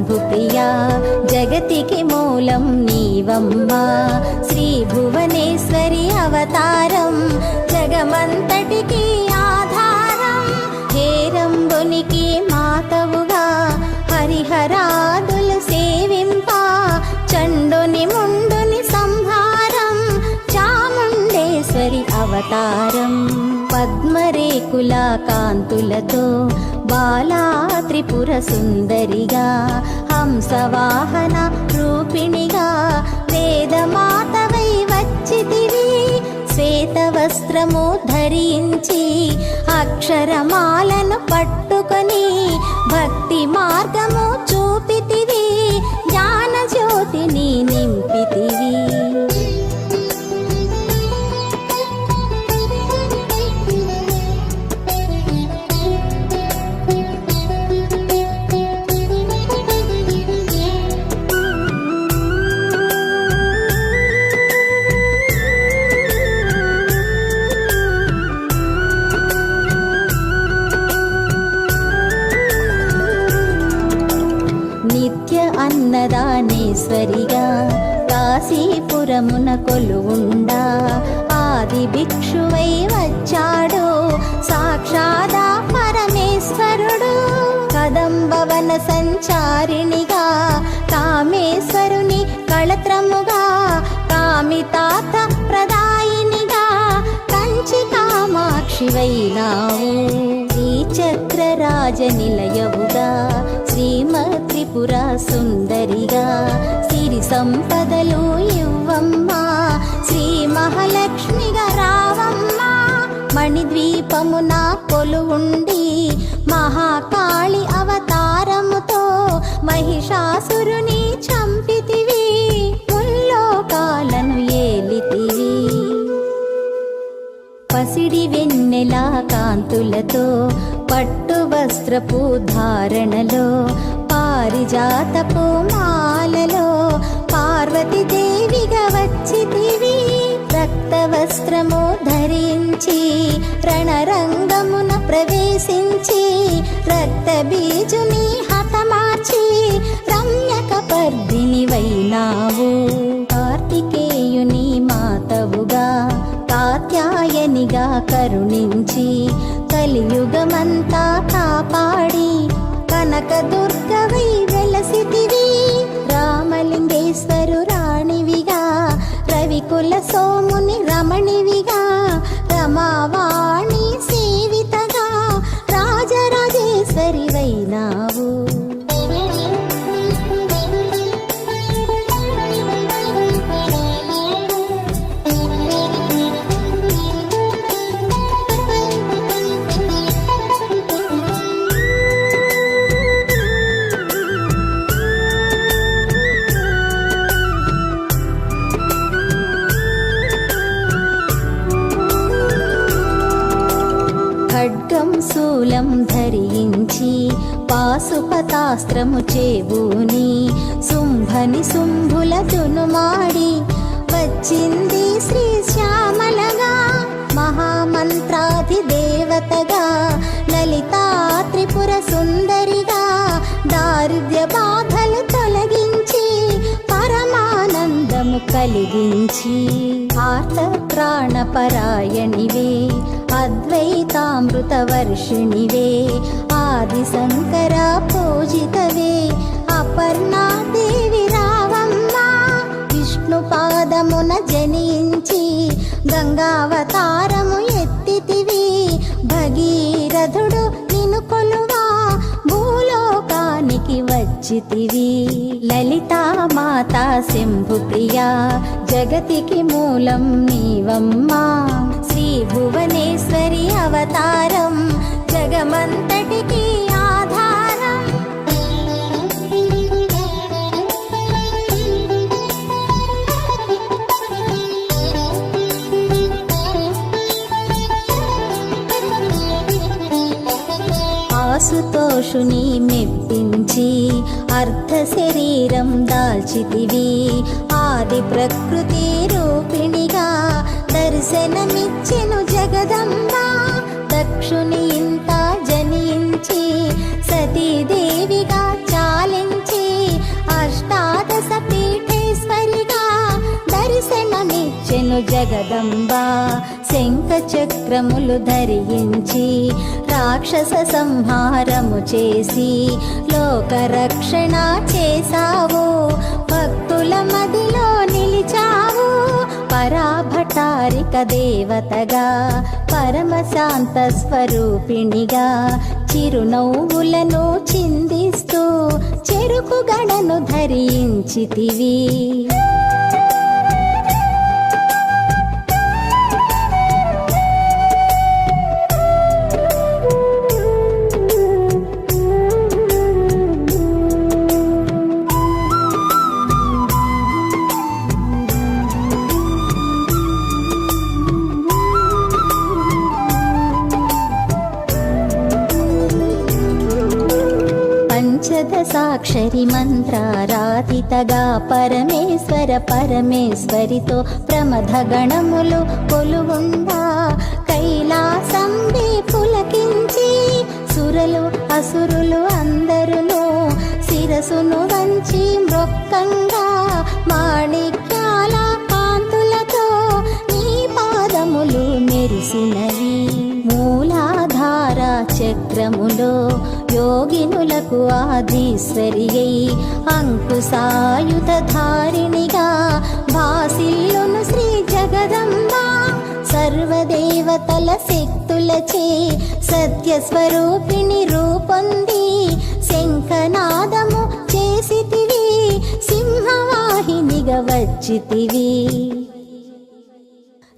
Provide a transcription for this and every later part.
మాతా ప్రియా జగతికి మూలం నీవమ్మా. శ్రీ భువనేశ్వరి అవతారం. జగమంతటికి ఆధారం. హేరంబునికి మాతవుగా. హరిహరాదులు సేవింప. చండుని ముండుని సంహారం. చాముండేశ్వరి అవతారం. పద్మరేకుల కాంతులతో బాలా త్రిపుర సుందరిగా హంసవాహన రూపిణిగా వేదమాతవై వచ్చితివి శ్వేతవస్త్రము ధరించి అక్షరమాలను పట్టుకొని భక్తి మార్గము చూపితివి. అన్నదానేశ్వరిగా కాశీపురమున కొలువుండా. ఆది భిక్షువై వచ్చాడు సాక్షాదా పరమేశ్వరుడు. కదంబవన సంచారిణిగా కామేశ్వరుని కళత్రముగా కామితాత ప్రదాయినిగా కంచి కామాక్షివైనావు శ్రీచక్రరాజ నిలయవుగా శ్రీమత్ పురా సుందరిగా సిరి సంపదలు ఇవ్వమ్మా. శ్రీ మహాలక్ష్మిగా రావమ్మా. మణిద్వీపమున కొలువుండి మహాకాళి అవతారముతో మహిషాసురుని చంపితివి. ముల్లోకాలను ఏలితివి. పసిడి వెన్నెలా కాంతులతో పట్టు వస్త్రపు ధారణలో పారిజాతపు మాలలో పార్వతీదేవిగా వచ్చితివి. రక్త వస్త్రము ధరించి రణరంగమున ప్రవేశించి రక్త బీజుని హతమార్చి రమ్యక పర్దిని వైనావు. కార్తికేయుని మాతవుగా కాత్యాయనిగా కరుణించి కలియుగమంతా కాపాడి కనక దుర్గవై వెలసి శాస్త్రము చేబూని శుంభని శుంభుల మాడి వచ్చింది శ్రీ శ్యామలగా. మహామంత్రాధి దేవతగా లలితా త్రిపుర సుందరిగా దారిద్ర్య బాధలు తొలగించి పరమానందము కలిగించి ఆర్త ప్రాణపరాయణివే అద్వైతామృత వర్షిణివే ఆదిశంకరా పూజితవే. అపర్ణా దేవి విష్ణు పాదమున జనించి గంగావతారము ఎత్తితివి. భగీరథుడు నిను కొలువా భూలోకానికి వచ్చితివి. లలితా మాతా శంభు ప్రియా జగతికి మూలం నీవమ్మా. శ్రీ భువనేశ్వరి అవతారం జగమంతటికి ఆధారం. ఆసుతోషుని మెప్పించి అర్ధ శరీరం దాల్చితివి. ఆది ప్రకృతి రూపిణిగా దర్శనమిచ్చెను జగదంబా. దక్షుని దేవిగా చాలించి అష్టాదశ పీఠేశ్వరిగా జగదంబ. శంఖ చక్రములు ధరించి రాక్షస సంహారము చేసి లోకరక్షణ చేశావు. భక్తుల మదిలో నిలిచావు. పరాభటారిక దేవతగా పరమశాంత స్వరూపిణిగా చిరునవ్వులను చిందిస్తూ చెరుకు గడను ధరించితివి. సాక్షరి మంత్రారాధితగా పరమేశ్వర పరమేశ్వరితో ప్రమథ గణములు కొలువుందా? కైలాసం పులకించి సురలు అసురులు అందరును శిరసును వంచి మృక్కంగా మాణిక్యాల కాంతులతో నీ పాదములు మెరిసినవి. మూలాధార చక్రములో యోగినులకు ఆధీశ్వరి అయి భాసిల్లును శ్రీ జగదంబ. సర్వదేవతల శక్తులచే సత్యస్వరూపిణి రూపొంది. శంఖనాదము చేసితివి సింహవాహినిగా వచ్చితివి.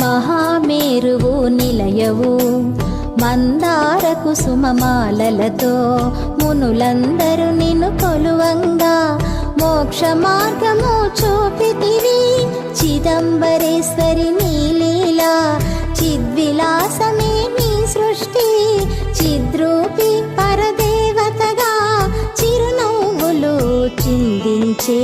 మహామేరువు నిలయవు. మందార కుసుమమాలలతో మునులందరూ నిన్ను కొలువంగా. మోక్ష మార్గము చూపితివి. చిదంబరేశ్వరి నీలీలా చిద్విలాసమే నీ సృష్టి. చిద్రూపి పరదేవతగా చిరునవ్వులు చిందించే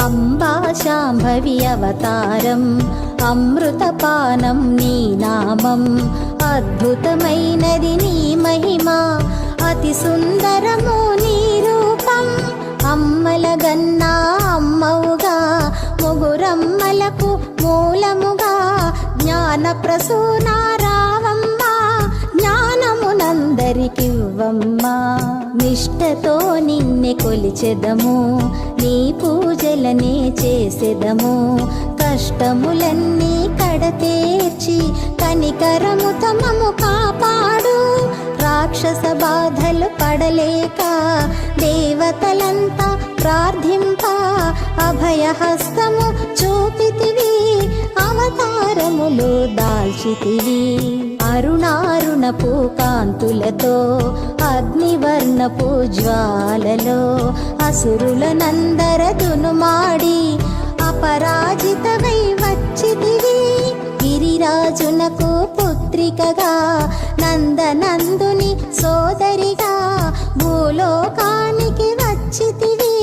అంబా శాంభవి అవతారం. అమృతపానం నీ నామం. అద్భుతమైనది నీ మహిమ. అతి సుందరము నీ రూపం. అమ్మల గన్నా అమ్మవుగా. ముగురమ్మలకు మూలముగా. జ్ఞాన ప్రసూనారావమ్మ. జ్ఞానమునందరికివ్వమ్మా. నిష్టతో నిన్నె కొలిచెదము. నీ పూజలనే చేసెదము. కష్టములన్నీ కడతేర్చి కనికరము తమము కాపాడు. రాక్షస బాధలు పడలేక దేవతలంతా ప్రార్థింప. అభయహస్తము చూపితివి అవతారములు దాల్చితివి. అరుణారుణపు కాంతులతో అగ్నివర్ణపు జ్వాలలో అసురులనందరదును మాడి పరాజితమై వచ్చితివి. గిరిరాజునకు పుత్రికగా నందనందుని సోదరిగా భూలోకానికి వచ్చితివి.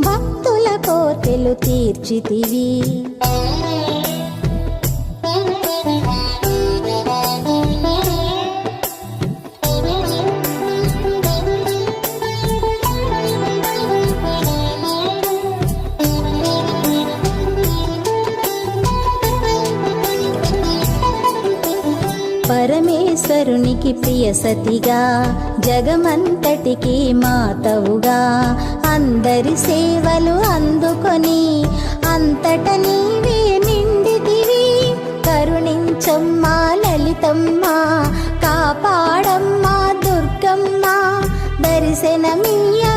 భక్తుల కోర్కెలు తీర్చితివి. పరమేశ్వరునికి ప్రియ సతిగా జగమంతటికి మాతవుగా. అందరి సేవలు అందుకొని అంతట నీవే నిండితివి. కరుణించమ్మా లలితమ్మా కాపాడమ్మా దుర్గమ్మ దర్శనమియ్యగరావమ్మా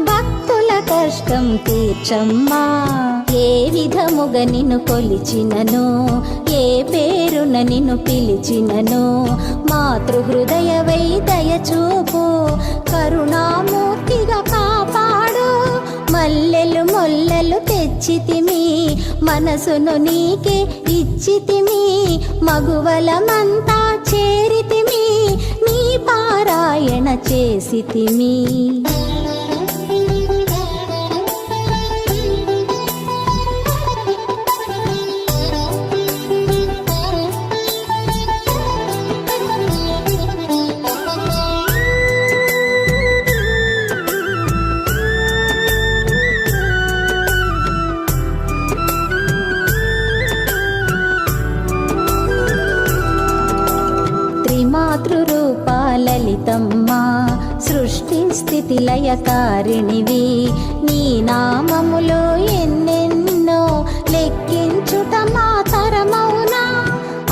భక్తుల కష్టం తీర్చమ్మా. ఏ విధముగా నిన్ను కొలిచినను? ఏ పేరున నిన్ను పిలిచినను? మాతృహృదయవై దయచూపు కరుణామూర్తిగా కాపాడు. మల్లెలు మొల్లెలు తెచ్చితిమి మనసును నీకే ఇచ్చితిమి మగువలమంతా చేరితిమి నీ పారాయణ చేసితిమి. స్థితి నీ నామములో ఎన్నెన్నో లెక్కించుట మా తరమౌనా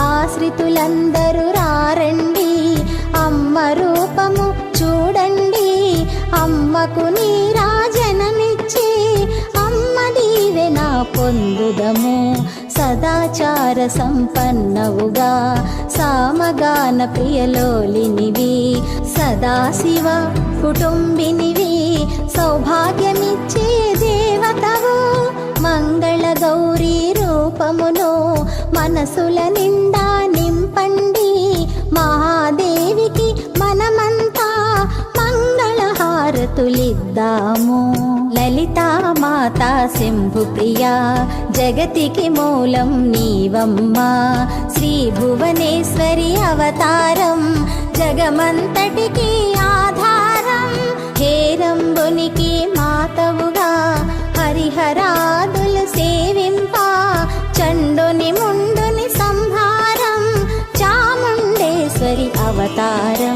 ఆశ్రితులందరూ రారండి. అమ్మ రూపము చూడండి. అమ్మకు నీ రాజనమిచ్చి అమ్మ దీవెన పొందుదము. సదాచార సంపన్నవుగా సామగాన ప్రియలోలినివి. సదాశివ కుటుంబినివి. మనసుల నిండా నింపండి. మహాదేవికి మనమంతా మంగళహారతులిద్దాము. లలితా మాత శంభు ప్రియా జగతికి మూలం నీవమ్మా. శ్రీ భువనేశ్వరి అవతారం జగమంతటికి ఆధారం. హేరంబునికి మాతవుగా హరిహరాదులు చండుని